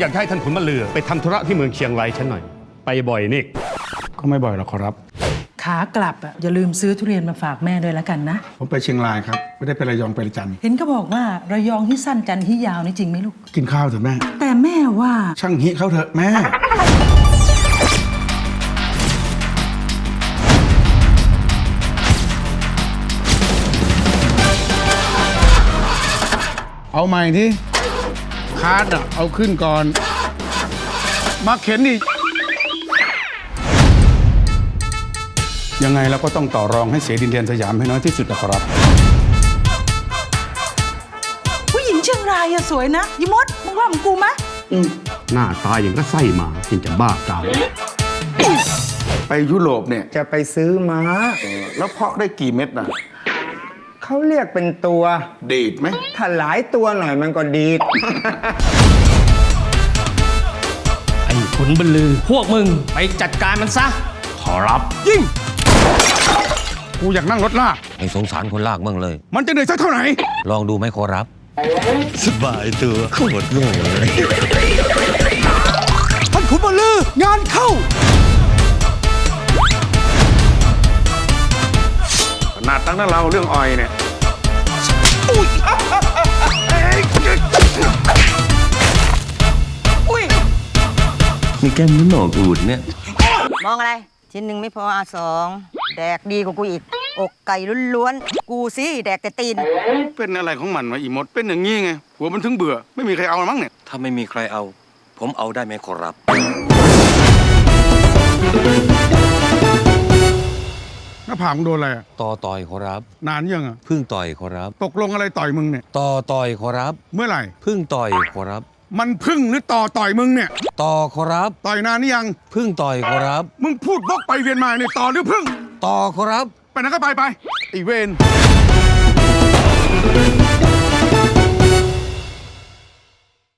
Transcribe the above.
อยากให้ท่านขุนมาเรือ ไปทำธุระที่เมืองเชียงรายฉันหน่อย ไปบ่อยนี่ก็ไม่บ่อยหรอกขอรับ ขากลับอะอย่าลืมซื้อทุเรียนมาฝากแม่ด้วยแล้วกันนะ ผมไปเชียงรายครับ ไม่ได้ไประยองไประจันทร์เห็นก็บอกว่าระยองที่สั้นจันทร์ที่ยาวนี่จริงไหมลูก กินข้าวเถอะแม่ แต่แม่ว่า ช่างฮิเขาเถอะแม่ เอาใหม่ที่ คาร์ดอะเอาขึ้นก่อน มาเข็นดิยังไงเราก็ต้องต่อรองให้เสียดินแดนสยามให้น้อยที่สุดนะครับ ผู้หญิงเชียงรายอะสวยนะยิมดมึงว่ามึงกูมะหน้าตาอย่างก็ไส้หมาจึงจะบ้าตายไปยุโรปเนี่ยจะไปซื้อม้าแล้วเพาะได้กี่เม็ดน่ะ เขาเรียกเป็นตัว ดีดไหม ถ้าหลายตัวหน่อยมันก็ดีด ไอ้ขุนบรรลือ พวกมึงไปจัดการมันซะ ขอรับ ยิ่ง กูอยากนั่งรถลากไม่สงสารคนลากเมืองเลย มันจะเหนื่อยสักเท่าไหร่ ลองดูไหมขอรับ สบายตัวโคตรโง่เลยท่านขุนบรรลืองานเข้า ตั้งนั้นเราเรื่องออยเนี่ยมีแก้มนิ้วหนอกอูดเนี่ย มองอะไร ชิ้นหนึ่งไม่พออาสองแดกดีกว่ากูอีก อกไก่ล้วนๆ กูสิแดกแต่ตีน เป็นอะไรของมันวะอีมด เป็นอย่างงี้ไง หัวมันถึงเบื่อ ไม่มีใครเอามั้งเนี่ย ถ้าไม่มีใครเอา ผมเอาได้ไหมขอรับ หน้าผากมึงโดนอะไรอะต่อต่อยขอรับ นานยังอะพึ่งต่อยขอรับ ตกลงอะไรต่อยมึงเนี่ย ต่อต่อยขอรับ เมื่อไหร่พึ่งต่อยขอรับ มันพึ่งหรือต่อต่อยมึงเนี่ย ต่อขอรับ ต่อยนานนี่ยังพึ่งต่อยขอรับ มึงพูดวกไปเวียนมาเนี่ยต่อหรือพึ่ง ต่อขอรับ ไปไหนก็ไปไปไอีเวน